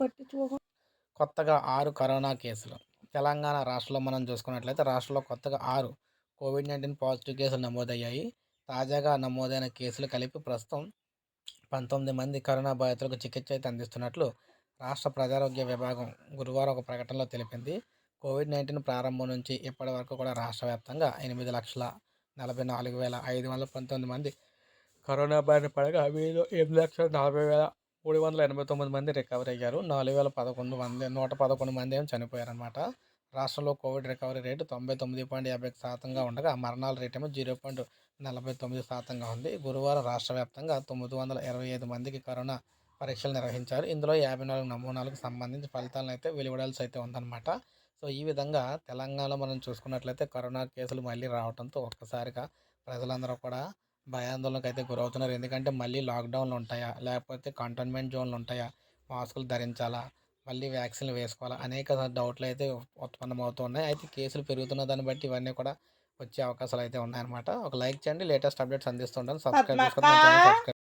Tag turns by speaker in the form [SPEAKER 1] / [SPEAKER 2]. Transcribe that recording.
[SPEAKER 1] పట్టించుకోకుండా
[SPEAKER 2] కొత్తగా ఆరు కరోనా కేసులు. తెలంగాణ రాష్ట్రంలో మనం చూసుకున్నట్లయితే రాష్ట్రంలో కొత్తగా ఆరు కోవిడ్ నైన్టీన్ పాజిటివ్ కేసులు నమోదయ్యాయి. తాజాగా నమోదైన కేసులు కలిపి ప్రస్తుతం పంతొమ్మిది మంది కరోనా బాధితులకు చికిత్స అయితే అందిస్తున్నట్లు రాష్ట్ర ప్రజారోగ్య విభాగం గురువారం ఒక ప్రకటనలో తెలిపింది. కోవిడ్ నైన్టీన్ ప్రారంభం నుంచి ఇప్పటి వరకు కూడా రాష్ట్ర వ్యాప్తంగా ఎనిమిది లక్షల నలభై నాలుగు వేల ఐదు వందల పంతొమ్మిది మంది కరోనా బారిన పడగా వీళ్ళు ఎనిమిది లక్షల నలభై వేల మూడు వందల ఎనభై తొమ్మిది మంది రికవరీ అయ్యారు. నాలుగు వేల పదకొండు మంది నూట పదకొండు మంది ఏమో చనిపోయారనమాట రాష్ట్రంలో కోవిడ్ రికవరీ రేటు తొంభై తొమ్మిది పాయింట్ యాభై శాతంగా ఉండగా మరణాల రేట్ ఏమో జీరో పాయింట్ నలభై తొమ్మిది శాతంగా ఉంది. గురువారం రాష్ట్ర వ్యాప్తంగా తొమ్మిది వందల ఇరవై ఐదు మందికి కరోనా పరీక్షలు నిర్వహించారు. ఇందులో యాభై నాలుగు నమూనాలకు సంబంధించి ఫలితాలను అయితే వెలువడాల్సి అయితే ఉందన్నమాట. సో ఈ విధంగా తెలంగాణలో మనం చూసుకున్నట్లయితే కరోనా కేసులు మళ్ళీ రావడంతో ఒక్కసారిగా ప్రజలందరూ కూడా భయాందోళనకు అయితే గురవుతున్నారు. ఎందుకంటే మళ్ళీ లాక్డౌన్లు ఉంటాయా? లేకపోతే కంటైన్మెంట్ జోన్లు ఉంటాయా? మాస్కులు ధరించాలా? మళ్ళీ వ్యాక్సిన్లు వేసుకోవాలా? అనేక డౌట్లు అయితే ఉత్పన్నమవుతున్నాయి. అయితే కేసులు పెరుగుతున్న దాన్ని బట్టి ఇవన్నీ కూడా వచ్చే అవకాశాలు అయితే ఉన్నాయన్నమాట. ఒక లైక్ చేయండి. లేటెస్ట్ అప్డేట్స్ అందిస్తుంటాను సబ్స్క్రైబ్ సబ్స్క్రైబ్